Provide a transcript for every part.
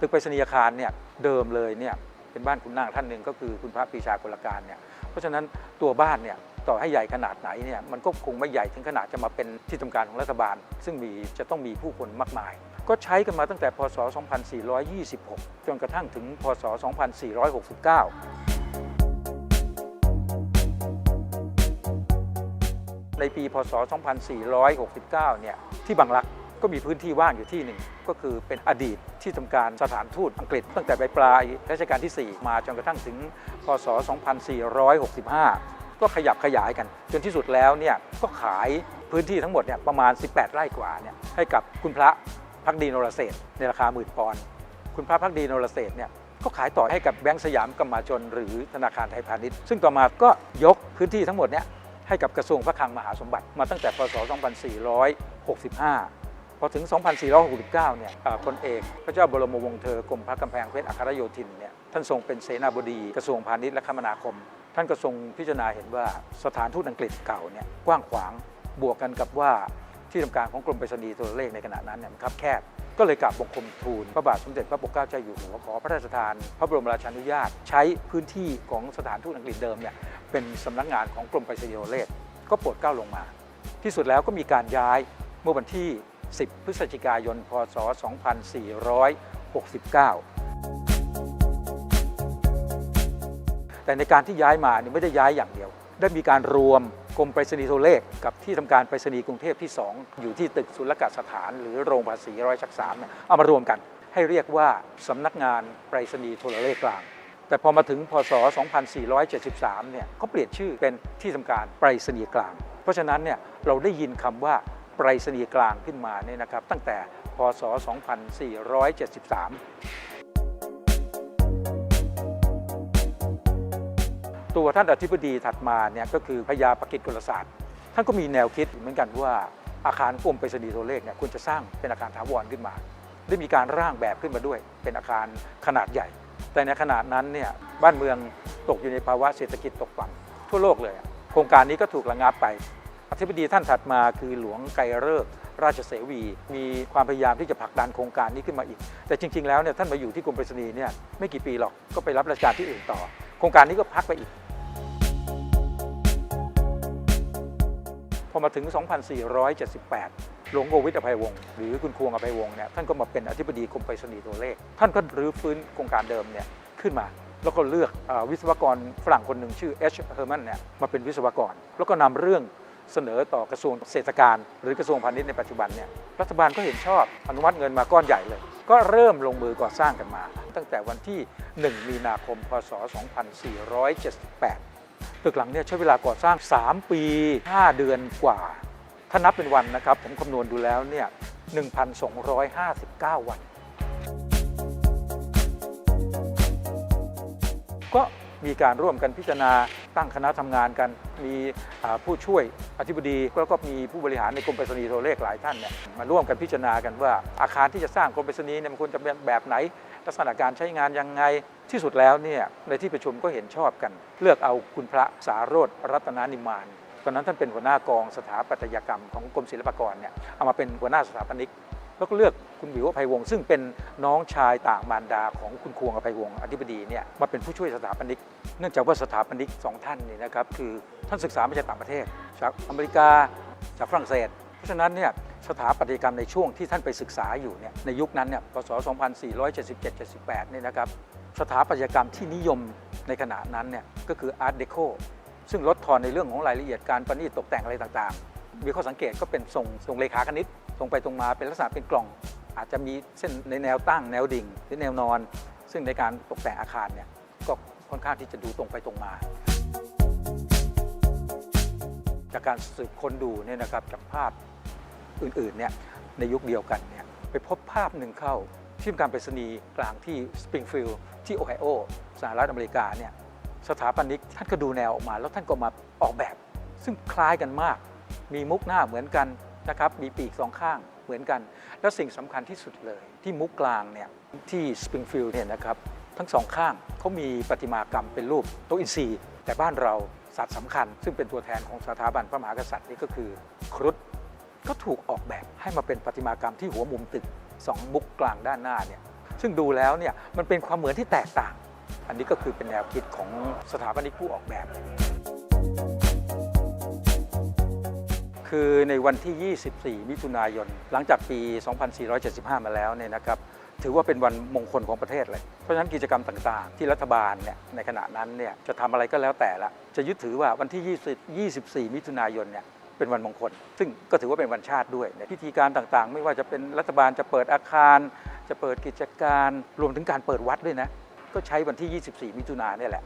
ตึกไปรษณียาคารเนี่ยเดิมเลยเนี่ยเป็นบ้านคุณนางท่านหนึ่งก็คือคุณพระปีชากลการเนี่ยเพราะฉะนั้นตัวบ้านเนี่ยต่อให้ใหญ่ขนาดไหนเนี่ยมันก็คงไม่ใหญ่ถึงขนาดจะมาเป็นที่ทำการของรัฐบาล ซึ่งมีจะต้องมีผู้คนมากมาย ก็ใช้กันมาตั้งแต่พศ 2426 จนกระทั่งถึงพศ 2469ในปี พศ 2469 เนี่ย ที่บางรัก ก็มีพื้นที่ว่างอยู่ที่หนึ่งก็คือเป็นอดีตที่ทำการสถานทูตอังกฤษ ตั้งแต่ปลายรัชกาลที่ 4 มาจนกระทั่งถึงพศ 2465 ก็ขยับขยายกัน จนที่สุดแล้วเนี่ยก็ขายพื้นที่ทั้งหมดเนี่ยประมาณ 18 ไร่กว่าเนี่ยให้กับคุณพระพักดีนรเศษในราคาหมื่นปอนด์คุณพระพักดีนรเศษเนี่ยก็ขายต่อให้กับแบงก์สยามกมาจนหรือธนาคารไทยพาณิชย์ ซึ่งต่อมาก็ยกพื้นที่ทั้งหมดเนี่ยให้กับกระทรวงพระคลังมหาสมบัติมาตั้งแต่พศ 2465 พอถึง 2469 เนี่ยอ่าพลเอกพระเจ้าบรมวงศ์เธอกรมพระกำแพงเพชรอัครโยธินเนี่ยท่านทรงเป็นเสนาบดีกระทรวงพาณิชย์และคมนาคม ท่านก็ทรงพิจารณาเห็นว่าสถานทูตอังกฤษเก่าเนี่ยกว้างขวางบวกกันกับว่าที่ทำการของกรมไปรษณีย์โทรเลขในขณะนั้นเนี่ยมันคับแคบก็เลยกราบบังคมทูลพระบาทสมเด็จพระปกเกล้าเจ้าอยู่หัวขอพระราชทาน พระบรมราชานุญาต ใช้พื้นที่ของสถานทูตอังกฤษเดิมเนี่ยเป็นสำนักงานของกรมไปรษณีย์โทรเลขก็โปรดเกล้าลงมา ที่สุดแล้วก็มีการย้ายเมื่อวันที่ 10 พฤศจิกายน พศ 2469 แต่ในการที่ย้ายมาเนี่ยไม่ได้ย้ายอย่างเดียว ได้มีการรวมกรมไปรษณีย์โทรเลข กับที่ทำการไปรษณีย์กรุงเทพที่ 2 อยู่ที่ตึกศุลกาสถานหรือโรงภาษีร้อยชักสามเนี่ยเอามารวมกัน ให้เรียกว่าสำนักงานไปรษณีย์โทรเลขกลาง แต่พอมาถึงพศ 2473 เนี่ยก็เปลี่ยนชื่อเป็นที่ทำการไปรษณีย์กลาง เพราะฉะนั้นเนี่ยเราได้ยินคำว่า ไปรษณีย์กลางขึ้นมาเนี่ยนะครับตั้งแต่พศ 2473 ตัวท่านอธิบดีถัดมาเนี่ยก็คือพญาปกิจกุลศาสตร์ ท่านก็มีแนวคิดเหมือนกันว่าอาคารกรมไปรษณีย์โทรเลขเนี่ยควรจะสร้างเป็นอาคารถาวรขึ้นมา ได้มีการร่างแบบขึ้นมาด้วย เป็นอาคารขนาดใหญ่ แต่ในขณะนั้นเนี่ยบ้านเมืองตกอยู่ในภาวะเศรษฐกิจตกต่ำทั่วโลกเลย โครงการนี้ก็ถูกระงับไป อธิบดีท่านถัดมาคือหลวงไกรเลิกษ์ราชเสวี มีความพยายามที่จะผลักดันโครงการนี้ขึ้นมาอีก แต่จริง ๆ แล้วเนี่ยท่านมาอยู่ที่กรมไปรษณีย์เนี่ยไม่กี่ปีหรอกก็ไปรับราชการที่อื่นต่อ โครงการนี้ก็พักไปอีก พอมาถึง 2478 หลวงโกวิทอภัยวงศ์หรือคุณควงอภัยวงศ์เนี่ยท่านก็มาเป็นอธิบดีกรมไปรษณีย์ตัวเลข ท่านก็รื้อฟื้นโครงการเดิมเนี่ยขึ้นมาแล้วก็เลือกอวิศวกรฝรั่งคนหนึ่งชื่อเอชเฮอร์แมนเนี่ยมาเป็นวิศวกร แล้วก็นำเรื่อง เสนอต่อกระทรวงเศรษฐการ หรือกระทรวงพาณิชย์ในปัจจุบันเนี่ยรัฐบาลก็เห็นชอบอนุมัติเงินมาก้อนใหญ่เลย ก็เริ่มลงมือก่อสร้างกันมา ตั้งแต่วันที่ 1 มีนาคม พศ 2478 ตึกหลังเนี่ยใช้เวลาก่อสร้าง 3 ปี 5 เดือนกว่า ถ้านับเป็นวันนะครับ ผมคำนวณดูแล้วเนี่ย 1,259 วัน ก็ มีการร่วมกันพิจารณาตั้งคณะทำงานกัน มีผู้ช่วยอธิบดีแล้วก็มีผู้บริหารในกรมไปรษณีย์โทรเลขหลายท่านเนี่ยมาร่วมกันพิจารณากันว่าอาคารที่จะสร้างกรมไปรษณีย์เนี่ยมันควรจะเป็นแบบไหน ลักษณะการใช้งานยังไงที่สุดแล้วเนี่ยในที่ประชุมก็เห็นชอบกัน เลือกเอาคุณพระสารโรธรัตนานิมานตอนนั้นท่านเป็นหัวหน้ากองสถาปัตยกรรมของกรมศิลปากรเนี่ยเอามาเป็นหัวหน้าสถาปนิก แล้วก็เลือกคุณวิวอภัยวงศ์ซึ่งเป็นน้องชายต่างมารดาของคุณควงอภัยวงศ์อธิบดีเนี่ยมาเป็นผู้ช่วยสถาปนิก เนื่องจากว่าสถาปนิกสองท่านนี่นะครับคือท่านศึกษามาจากต่างประเทศ จากอเมริกาจากฝรั่งเศส เพราะฉะนั้นเนี่ยสถาปัตยกรรมในช่วงที่ท่านไปศึกษาอยู่เนี่ยในยุคนั้นเนี่ยพศ 2477-78เนี่ยนะครับสถาปัตยกรรมที่นิยมในขณะนั้นเนี่ยก็คืออาร์ตเดโคซึ่งลดทอนในเรื่องของรายละเอียดการประณีตตกแต่งอะไรต่างๆ มีข้อสังเกตก็เป็นทรงทรงเลขาคณิต ตรงไปตรงมาเป็นลักษณะเป็นกล่อง อาจจะมีเส้นในแนวตั้งแนวดิ่ง หรือแนวนอน ซึ่งในการตกแต่งอาคารเนี่ยก็ค่อนข้างที่จะดูตรงไปตรงมา จากการสืบค้นดูเนี่ยนะครับจากภาพอื่นๆเนี่ยในยุคเดียวกันเนี่ยไปพบภาพหนึ่งเข้าที่ทการไปรษณีย์กลางที่สปริงฟิลด์ที่โอไฮโอสหรัฐอเมริกาเนี่ยสถาปนิกท่านก็ดูแนวออกมา แล้วท่านก็มาออกแบบ ซึ่งคล้ายกันมาก มีมุกหน้าเหมือนกัน นะครับมีปีกสองข้างเหมือนกัน แล้วสิ่งสำคัญที่สุดเลย ที่มุกกลางเนี่ยที่สปริงฟิลด์เนี่ยนะครับทั้งสองข้างเขามีประติมากรรมเป็นรูปโต๊ะอินทรีย์ แต่บ้านเราสัตว์สำคัญ ซึ่งเป็นตัวแทนของสถาบันพระมหากษัตริย์นี่ก็คือครุฑก็ถูกออกแบบให้มาเป็นประติมากรรมที่หัวมุมตึกสองมุกกลางด้านหน้าเนี่ยซึ่งดูแล้วเนี่ยมันเป็นความเหมือนที่แตกต่าง อันนี้ก็คือเป็นแนวคิดของสถาปนิกผู้ออกแบบ คือในวันที่ 24 มิถุนายน หลังจากปี 2475 มาแล้วเนี่ยนะครับถือว่าเป็นวันมงคลของประเทศเลย เพราะฉะนั้นกิจกรรมต่างๆ ที่รัฐบาลเนี่ยในขณะนั้นเนี่ยจะทำอะไรก็แล้วแต่ละ จะยึดถือว่าวันที่ 20 24 มิถุนายนเนี่ยเป็นวันมงคล ซึ่งก็ถือว่าเป็นวันชาติด้วยพิธีการต่างๆ ไม่ว่าจะเป็นรัฐบาลจะเปิดอาคาร จะเปิดกิจการรวมถึงการเปิดวัดด้วยนะก็ใช้วันที่ 24 มิถุนายนนี่แหละ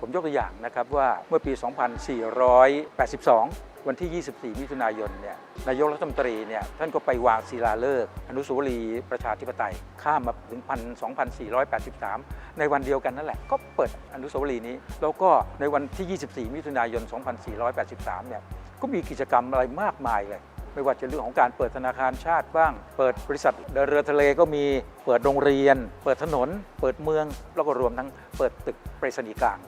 ผมยกตัวอย่างนะครับว่าเมื่อปี 2482 วันที่ 24 มิถุนายนเนี่ยนายกรัฐมนตรีเนี่ยท่านก็ไปวางศิลาฤกษ์อนุสาวรีย์ประชาธิปไตย ข้ามมาถึง2483 ในวันเดียวกันนั่นแหละ ก็เปิดอนุสาวรีย์นี้ แล้วก็ในวันที่ 24 มิถุนายน 2483 เนี่ยก็มีกิจกรรมอะไรมากมายเลยไม่ว่าจะเรื่องของการเปิดธนาคารชาติบ้าง เปิดบริษัทเดินเรือทะเลก็มี เปิดโรงเรียน เปิดถนน เปิดเมือง แล้วก็รวมทั้งเปิดตึกไปรษณีย์กลาง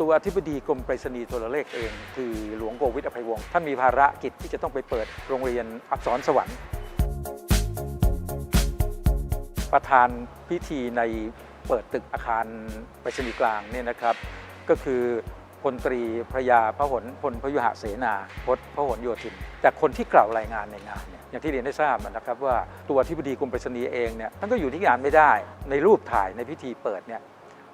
ตัวอธิบดีกรมไปรษณีย์โทรเลขเอง คือหลวงโกวิทอภัยวงศ์ท่านมีภารกิจที่จะต้องไปเปิดโรงเรียนอักษรสวรรค์ ประธานพิธีในเปิดตึกอาคารไปรษณีย์กลางเนี่ยนะครับ ก็คือพลตรีพระยาพระหลพลพยุหเสนาพจน์พระหลโยธิน แต่คนที่กล่าวรายงานในงานเนี่ยอย่างที่เรียนได้ทราบนะครับว่าตัวที่ปดีกรมไปรษณีย์เองเนี่ยท่านก็อยู่ที่งานไม่ได้ในรูปถ่ายในพิธีเปิดเนี่ย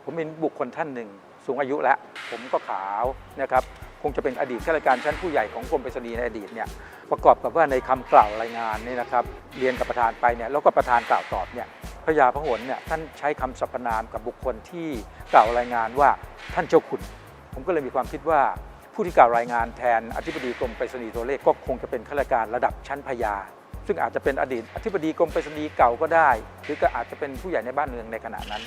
ผมเป็นบุคคลท่านหนึ่ง สูงอายุแล้ว ผมก็ขาวนะครับคงจะเป็นอดีตข้าราชการชั้นผู้ใหญ่ของกรมไปรษณีย์ในอดีตเนี่ยประกอบกับว่าในคำกล่าวรายงานนี่นะครับเรียนกับประธานไปเนี่ยแล้วก็ประธานกล่าวตอบเนี่ยพระยาพระหลเนี่ยท่านใช้คำสรรพนามกับบุคคลที่กล่าวรายงานว่าท่านเจ้าคุณผมก็เลยมีความคิดว่าผู้ที่กล่าวรายงานแทนอธิบดีกรมไปรษณีย์ตัวเลขก็คงจะเป็นข้าราชการระดับชั้นพญาซึ่งอาจจะเป็นอดีตอธิบดีกรมไปรษณีย์เก่าก็ได้ หรือก็อาจจะเป็นผู้ใหญ่ในบ้านเมืองในขณะนั้น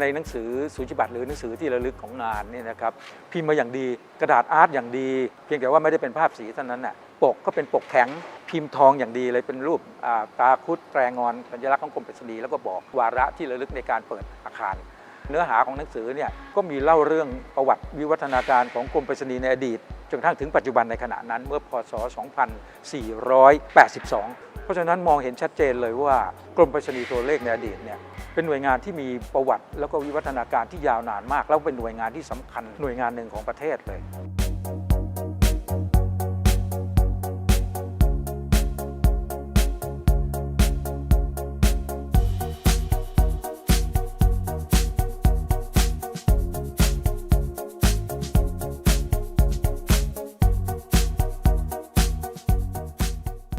ในหนังสือสูจิบัตรหรือหนังสือที่ระลึกของงานเนี่ยนะครับพิมพ์มาอย่างดีกระดาษอาร์ตอย่างดี เพียงแต่ว่าไม่ได้เป็นภาพสีเท่านั้นน่ะปกก็เป็นปกแข็งพิมพ์ทองอย่างดีเลยเป็นรูปาตาคุดแตรงอนสัญลักษณ์ของกรมปรษณีแล้วก็บอกวาระที่ระลึกในการเปิดอาคาร เนื้อหาของหนังสือเนี่ยก็มีเล่าเรื่องประวัติวิวัฒนาการของกรมไปรษณีย์ในอดีตจนกระทั่งถึงปัจจุบันในขณะนั้นเมื่อพศ 2482 เพราะฉะนั้นมองเห็นชัดเจนเลยว่ากรมไปรษณีย์ตัวเลขในอดีตเนี่ย เป็นหน่วยงานที่มีประวัติ แล้วก็วิวัฒนาการที่ยาวนานมาก แล้วเป็นหน่วยงานที่สำคัญหน่วยงานหนึ่งของประเทศเลย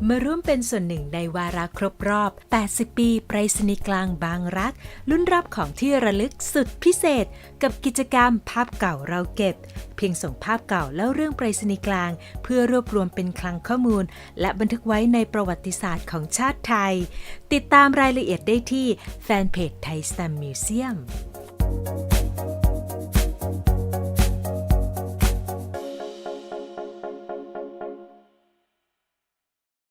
มาร่วมเป็นส่วนหนึ่งในวาระครบรอบ 80 ปีไปรษณีย์กลางบางรัก ลุ้นรับของที่ระลึกสุดพิเศษ กับกิจกรรมภาพเก่าเราเก็บ เพียงส่งภาพเก่าแล้วเรื่องไปรษณีย์กลาง เพื่อรวบรวมเป็นคลังข้อมูล และบันทึกไว้ในประวัติศาสตร์ของชาติไทย ติดตามรายละเอียดได้ที่แฟนเพจไทยสแตมมิวเซียม